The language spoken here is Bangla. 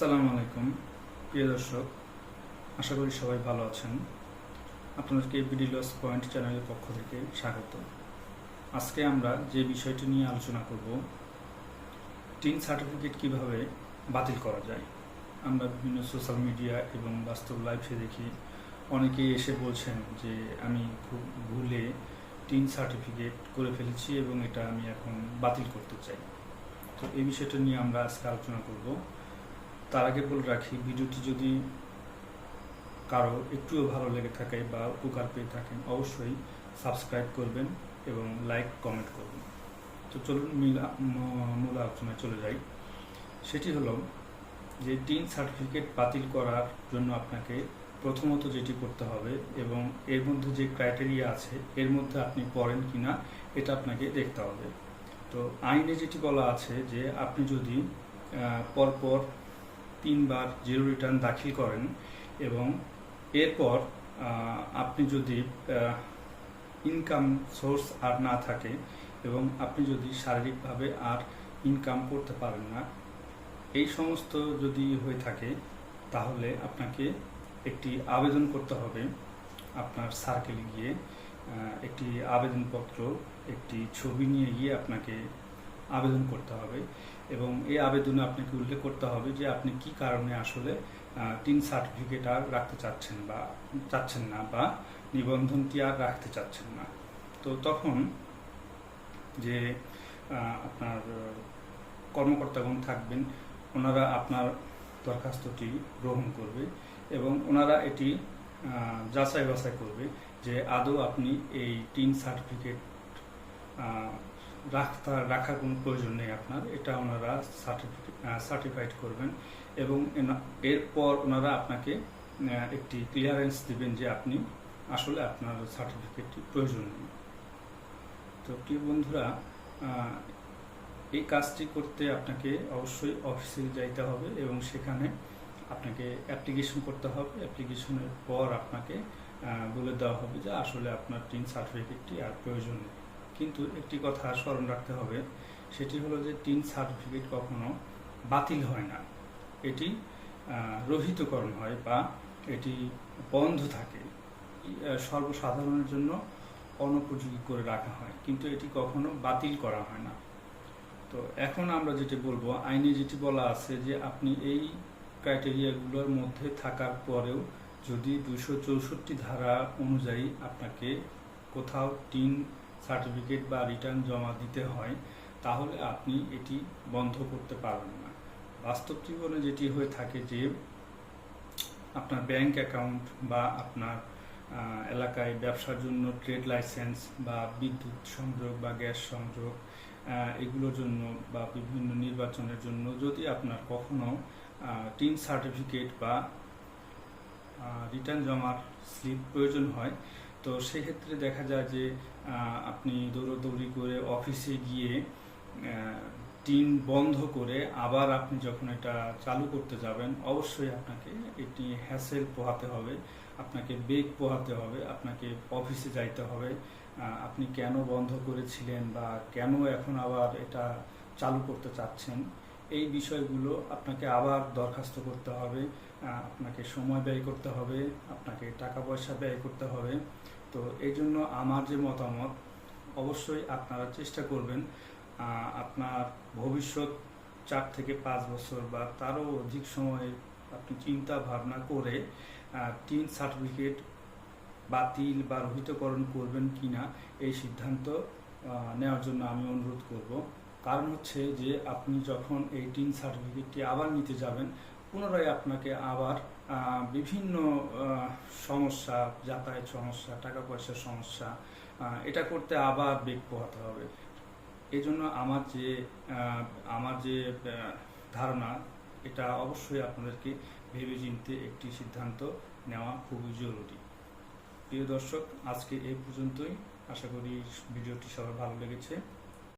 আসসালামু আলাইকুম, প্রিয় দর্শক, আশা করি সবাই ভালো আছেন। আপনাদেরকে বিডিলস পয়েন্ট চ্যানেলের পক্ষ থেকে স্বাগত। আজকে আমরা যে বিষয়টি নিয়ে আলোচনা করব, টিন সার্টিফিকেট কীভাবে বাতিল করা যায়? আমরা বিভিন্ন সোশ্যাল মিডিয়া এবং বাস্তব লাইফে দেখি, অনেকেই এসে বলছেন যে, আমি খুব ভুলে টিন সার্টিফিকেট করে ফেলেছি এবং এটা আমি এখন বাতিল করতে চাই। তো এই বিষয়টা নিয়ে আমরা আজকে আলোচনা করব। তার আগে বলে রাখি, ভিডিওটি যদি কারও একটুও ভালো লেগে থাকে বা উপকার পেয়ে থাকেন, অবশ্যই সাবস্ক্রাইব করবেন এবং লাইক, কমেন্ট করবেন। তো চলুন মিল আলোচনায় চলে যাই। সেটি হলো যে টিন সার্টিফিকেট বাতিল করার জন্য আপনাকে প্রথমত যেটি করতে হবে এবং এর মধ্যে যে ক্রাইটেরিয়া আছে, এর মধ্যে আপনি পড়েন কিনা, এটা আপনাকে দেখতে হবে। তো আইনে যেটি বলা আছে যে আপনি যদি পরপর তিনবার জিরো রিটার্ন দাখিল করেন এবং এরপর আপনি যদি ইনকাম সোর্স আর না থাকে এবং আপনি যদি শারীরিকভাবে আর ইনকাম করতে পারেন না, এই সমস্ত যদি হয়ে থাকে, তাহলে আপনাকে একটি আবেদন করতে হবে আপনার সার্কেলে গিয়ে একটি আবেদনপত্র, একটি ছবি নিয়ে গিয়ে আপনাকে আবেদন করতে হবে। এবং এই আবেদনে আপনাকে উল্লেখ করতে হবে যে আপনি কি কারণে আসলে টিন সার্টিফিকেট আর রাখতে চাচ্ছেন বা চাচ্ছেন না বা নিবন্ধনটি আর রাখতে চাচ্ছেন না। তো তখন যে আপনার কর্মকর্তাগণ থাকবেন, ওনারা আপনার দরখাস্তটি গ্রহণ করবে এবং ওনারা এটি যাচাই বাছাই করবে যে আদৌ আপনি এই টিন সার্টিফিকেট রাখতে, রাখার কোনো প্রয়োজন নেই আপনার। এটা ওনারা সার্টিফিকেট সার্টিফাইড করবেন এবং এরপর ওনারা আপনাকে একটি ক্লিয়ারেন্স দিবেন যে আপনি আসলে আপনার সার্টিফিকেটটি প্রয়োজন নেই। তো প্রিয় বন্ধুরা এই কাজটি করতে আপনাকে অবশ্যই অফিসে যাইতে হবে এবং সেখানে আপনাকে অ্যাপ্লিকেশন করতে হবে। অ্যাপ্লিকেশনের পর আপনাকে বলে দেওয়া হবে যে আসলে আপনার টিন সার্টিফিকেটটি আর প্রয়োজন নেই। কিন্তু একটি কথা স্মরণ রাখতে হবে, সেটি হলো যে টিন সার্টিফিকেট কখনো বাতিল হয় না। এটি রহিতকরণ হয় বা এটি বন্ধ থাকে। সর্বসাধারণের জন্য অনুপযোগী করে রাখা হয়, কিন্তু এটি কখনো বাতিল করা হয় না। তো এখন আমরা যেটি বলব, আইনে যেটি বলা আছে যে আপনি এই ক্রাইটেরিয়াগুলোর মধ্যে থাকার পরেও যদি দুশো চৌষট্টি ধারা অনুযায়ী আপনাকে কোথাও টিন সার্টিফিকেট বা রিটার্ন জমা দিতে হয়, তাহলে আপনি এটি বন্ধ করতে পারবেন না। বাস্তব জীবনে যেটি হয়ে থাকে যে, আপনার ব্যাংক অ্যাকাউন্ট বা আপনার এলাকায় ব্যবসার জন্য ট্রেড লাইসেন্স বা বিদ্যুৎ সংযোগ বা গ্যাস সংযোগ এগুলোর জন্য বা বিভিন্ন নির্বাচনের জন্য যদি আপনার কখনো টিম সার্টিফিকেট বা রিটার্ন জমার স্লিপ প্রয়োজন হয় তো সেক্ষেত্রে দেখা যায় যে আপনি দৌড়দৌড়ি করে অফিসে গিয়ে টিন বন্ধ করে আবার আপনি যখন এটা চালু করতে যাবেন, অবশ্যই আপনাকে এটি হ্যাসেল পোহাতে হবে, আপনাকে বেগ পোহাতে হবে, আপনাকে অফিসে যাইতে হবে। আপনি কেন বন্ধ করেছিলেন বা কেন এখন আবার এটা চালু করতে চাচ্ছেন? এই বিষয়গুলো আপনাকে আবার দরখাস্ত করতে হবে আপনাকে সময় ব্যয় করতে হবে, আপনাকে টাকা পয়সা ব্যয় করতে হবে। তো এই জন্য আমার যে মতামত, অবশ্যই আপনারা চেষ্টা করবেন আপনার ভবিষ্যৎ চার থেকে পাঁচ বছর বা তারও অধিক সময়ে আপনি চিন্তা ভাবনা করে টিন সার্টিফিকেট বাতিল বা রহিতকরণ করবেন কিনা, এই সিদ্ধান্ত নেওয়ার জন্য আমি অনুরোধ করব। কারণ হচ্ছে যে আপনি যখন এই টিন সার্টিফিকেটটি আবার নিতে যাবেন, পুনরায় আপনাকে আবার বিভিন্ন সমস্যা, যাতায়াত সমস্যা, টাকা পয়সার সমস্যা এটা করতে আবার বেগ পোহাতে হবে। এই জন্য আমার যে আমার যে ধারণা, এটা অবশ্যই আপনাদেরকে ভেবে চিনতে একটি সিদ্ধান্ত নেওয়া খুবই জরুরি। প্রিয় দর্শক, আজকে এই পর্যন্তই। আশা করি ভিডিওটি সবার ভালো লেগেছে।